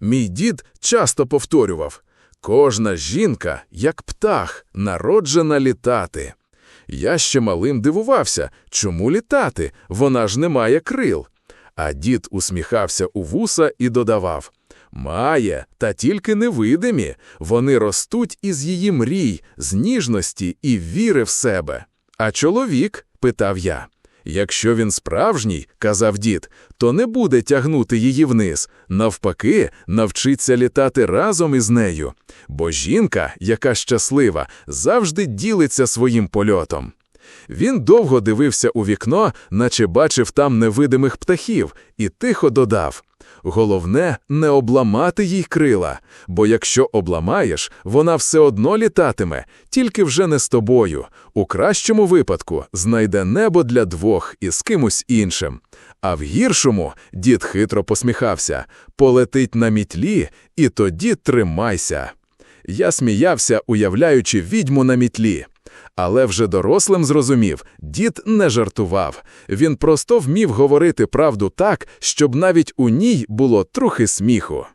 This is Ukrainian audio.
Мій дід часто повторював кожна жінка, як птах, народжена літати. Я ще малим дивувався, чому літати, вона ж не має крил. А дід усміхався у вуса і додавав Має, та тільки невидимі, вони ростуть із її мрій, з ніжності і віри в себе. А чоловік? питав я. Якщо він справжній, казав дід, то не буде тягнути її вниз, навпаки, навчиться літати разом із нею. Бо жінка, яка щаслива, завжди ділиться своїм польотом. Він довго дивився у вікно, наче бачив там невидимих птахів, і тихо додав Головне не обламати їй крила, бо якщо обламаєш, вона все одно літатиме, тільки вже не з тобою. У кращому випадку знайде небо для двох і з кимось іншим. А в гіршому дід хитро посміхався полетить на мітлі, і тоді тримайся. Я сміявся, уявляючи відьму на мітлі. Але вже дорослим зрозумів, дід не жартував. Він просто вмів говорити правду так, щоб навіть у ній було трохи сміху.